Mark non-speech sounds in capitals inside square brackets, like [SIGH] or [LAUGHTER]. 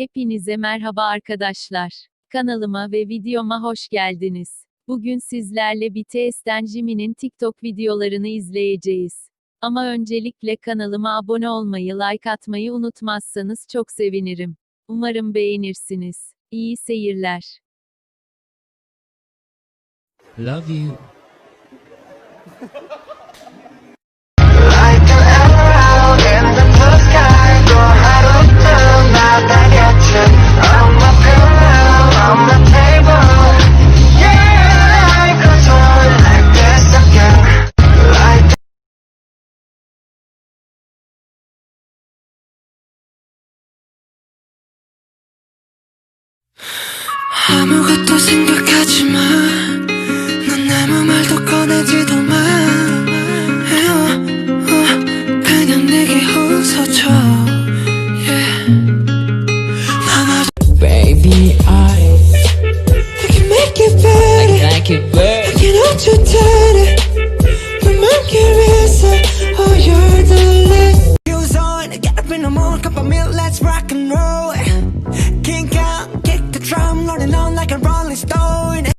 Hepinize merhaba arkadaşlar. Kanalıma ve videoma hoş geldiniz. Bugün sizlerle BTS'ten Jimin'in TikTok videolarını izleyeceğiz. Ama öncelikle kanalıma abone olmayı, like atmayı unutmazsanız çok sevinirim. Umarım beğenirsiniz. İyi seyirler. Love you. [LAUGHS] 아무것도 생각하지 마. 넌 아무 말도 꺼내지도 마. 어, 그냥 내게 웃어줘. Yeah. Baby, I I can make it better. like it better. I can hold you tighter. Running on like a rolling stone.